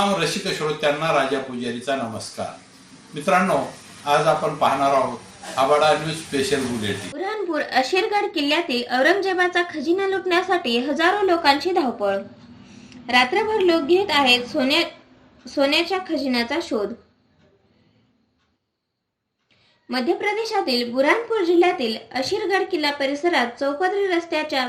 रसिक श्रोत्यांना राजा पुजारीचा नमस्कार. मित्रांनो आज आपण पाहणार आहोत Abada news special bulletin Burhanpur Asirgarh किल्ल्यातील औरंगजेबाचा खजिना लुटण्यासाठी हजारो लोकांची धावपळ. रात्रभर लोक घेत आहेत सोन्या सोन्याच्या खजिन्याचा शोध. मध्य प्रदेशातील बुरहानपूर जिल्ह्यातील अशीरगड किल्ला परिसरात चौपदरी रस्त्याच्या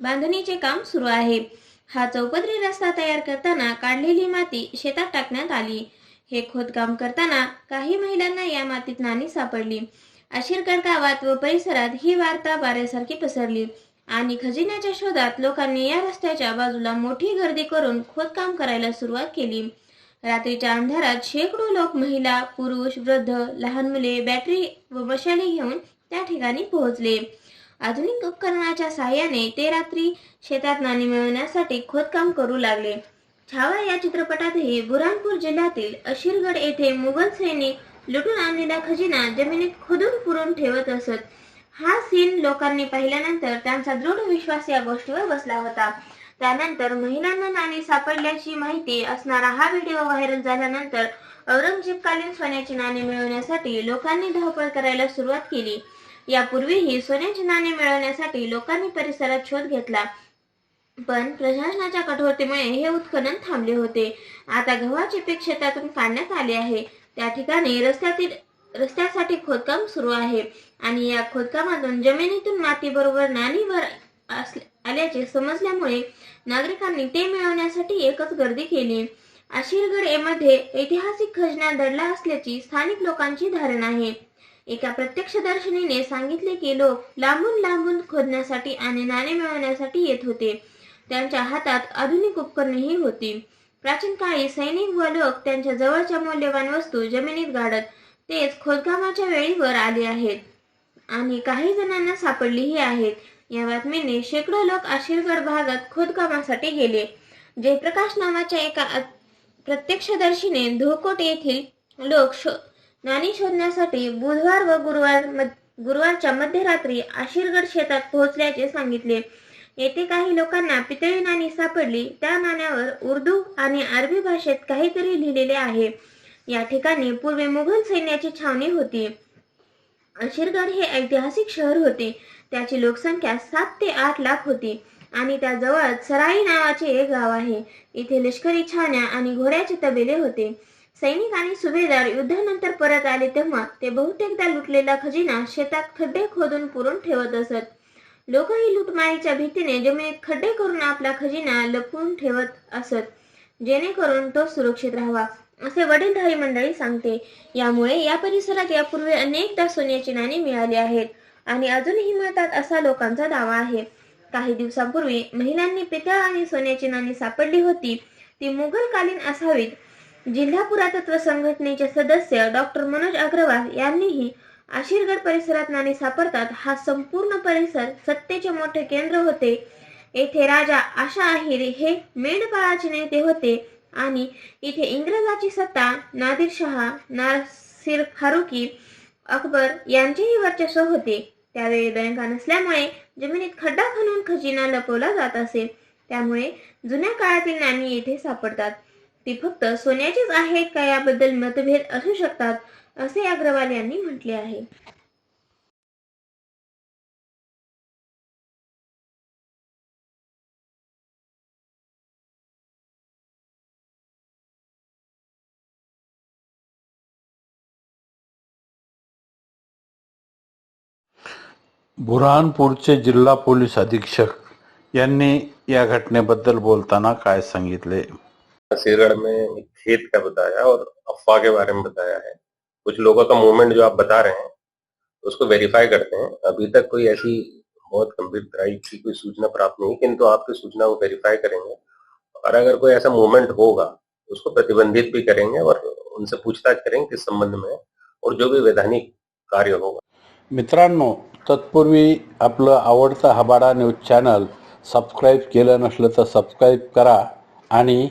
बांधणीचे काम सुरू आहे. हा चौपदरी रस्ता तयार करताना काढलेली माती शेतात टाकण्यात आली. हे खोदकाम करताना काही महिलांना या मातीत नाणी सापडली. अशीरगड गावात व परिसरात ही वार्ता वाऱ्यासारखी पसरली. आणि खजिन्याच्या शोधात लोकांनी या रस्त्याच्या बाजूला मोठी गर्दी करून खोदकाम करायला सुरुवात केली. रात्रीच्या अंधारात शेकडो लोक महिला पुरुष वृद्ध लहान मुले बॅटरी व मशाली घेऊन त्या ठिकाणी पोहोचले. आधुनिक उपकरणाच्या सहाय्याने ते रात्री शेतात नाणी मिळवण्यासाठी खोदकाम करू लागले. छावा या चित्रपटातही बुरानपूर जिल्ह्यातील अशीरगड येथे मुघल सैनिक लुटून आणलेला खजिना जमिनीत खोदून पुरून ठेवत असत. हा सीन लोकांनी पाहिल्यानंतर त्यांचा दृढ विश्वास या गोष्टीवर बसला होता. त्यानंतर महिलांना नाणी सापडल्याची माहिती असणारा हा व्हिडिओ व्हायरल झाल्यानंतर औरंगजेबकालीन सोन्याची नाणी मिळवण्यासाठी लोकांनी धावपळ करायला सुरुवात केली. यापूर्वीही सोन्याची नाणी मिळवण्यासाठी लोकांनी परिसरात शोध घेतला. पण प्रशासनाच्या कठोरतेमुळे हे उत्खनन थांबले होते. आता गव्हाचे पीक शेतातून काढण्यात आले आहे. त्या ठिकाणी रस्त्यातील रस्त्यासाठी खोदकाम सुरू आहे. आणि या खोदकामातून जमिनीतून मातीबरोबर नाणीवर आल्याचे समजल्यामुळे नागरिकांनी ते मिळवण्यासाठी एकच गर्दी केली. आशिरगड यामध्ये ऐतिहासिक खजिना दडला असल्याची स्थानिक लोकांची धारणा आहे. एका प्रत्यक्षदर्शनीने सांगितले की लोक लांबून लांबून खोदण्यासाठी आणि नाणे मिळवण्यासाठी येत होते. त्यांच्या हातात आधुनिक उपकरणेही होती. प्राचीन काळी सैनिक व लोक त्यांच्या जवळच्या मौल्यवान वस्तू जमिनीत गाडत तेच खोदकामाच्या वेळीवर आले आहेत. आणि काही जणांना सापडलीही आहेत. या बातमीने शेकडो लोक आशीरगड भागात खोदकामासाठी गेले. जयप्रकाश नावाच्या एका प्रत्यक्षदर्शीने धोकोट येथील लोक शो नाणी शोधण्यासाठी बुधवार व गुरुवार गुरुवारच्या मध्यरात्री आशीर्गड शेतात पोहोचल्याचे सांगितले. येथे काही लोकांना पितळी नाणी सापडली. त्या नाण्यावर उर्दू आणि अरबी भाषेत काहीतरी लिहिलेले आहे. या ठिकाणी पूर्वी मुघल सैन्याची छावणी होती. अशीरगड हे ऐतिहासिक शहर होते. त्याची लोकसंख्या सात ते आठ लाख होती आणि त्याजवळ सराई नावाचे एक गाव आहे. इथे लष्करी छावण्या आणि घोड्याचे तबेले होते. सैनिक आणि सुभेदार युद्धानंतर परत आले तेव्हा ते बहुतेकदा लुटलेला खजिना शेतात खड्डे खोदून पुरून ठेवत असत. लोकही लुटमारीच्या भीतीने जमिनीत खड्डे करून आपला खजिना लपवून ठेवत असत जेणेकरून तो सुरक्षित राहावा असे वडीलधारी मंडळी सांगते. यामुळे या परिसरात यापूर्वी अनेकदा सोन्याची नाणी मिळाली आहेत आणि अजूनही मिळतात असा लोकांचा दावा आहे. काही दिवसांपूर्वी महिलांनी पितळ आणि सोन्याची नाणी सापडली होती ती मुघलकालीन असावीत जिल्हा पुरातत्व संघटनेचे सदस्य डॉक्टर मनोज अग्रवाल यांनीही आशीरगड परिसरात नाणी सापडतात. हा संपूर्ण परिसर सत्तेचे मोठे केंद्र होते. येथे राजा आशा अहिर हे मेंढपाळाचे नेते होते आणि इथे इंग्रजाची सत्ता नादिर शहा नासिर फारुकी अकबर यांचेही वर्चस्व होते. त्यावेळी बँका नसल्यामुळे जमिनीत खड्डा खणून खजिना लपवला जात असे. त्यामुळे जुन्या काळातील नाणी येथे सापडतात. ती फक्त सोन्याचीच आहेत का याबद्दल मतभेद असू शकतात असे अग्रवाल यांनी म्हटले आहे. बुरहानपूरचे जिल्हा पोलीस अधीक्षक यांनी या घटनेबद्दल बोलताना काय सांगितले? नसीरगढ़ में एक खेत का बताया और अफवाह के बारे में बताया है। कुछ लोगों का मूवमेंट जो आप बता रहे हैं, उसको वेरीफाई करते हैं। अभी तक कोई ऐसी बहुत गंभीर तरह की कोई सूचना प्राप्त नहीं किंतु आपकी सूचना को वेरीफाई करेंगे। और अगर कोई ऐसा मूवमेंट होगा, उसको प्रतिबंधित भी करेंगे और उनसे पूछताछ करेंगे किस संबंध में और जो भी वैधानिक कार्य होगा। मित्रांनो, तत्पूर्वी आपलं आवडतं हबाडा न्यूज़ चॅनल सबस्क्राईब केलं नसलं तर सबस्क्राईब करा आणि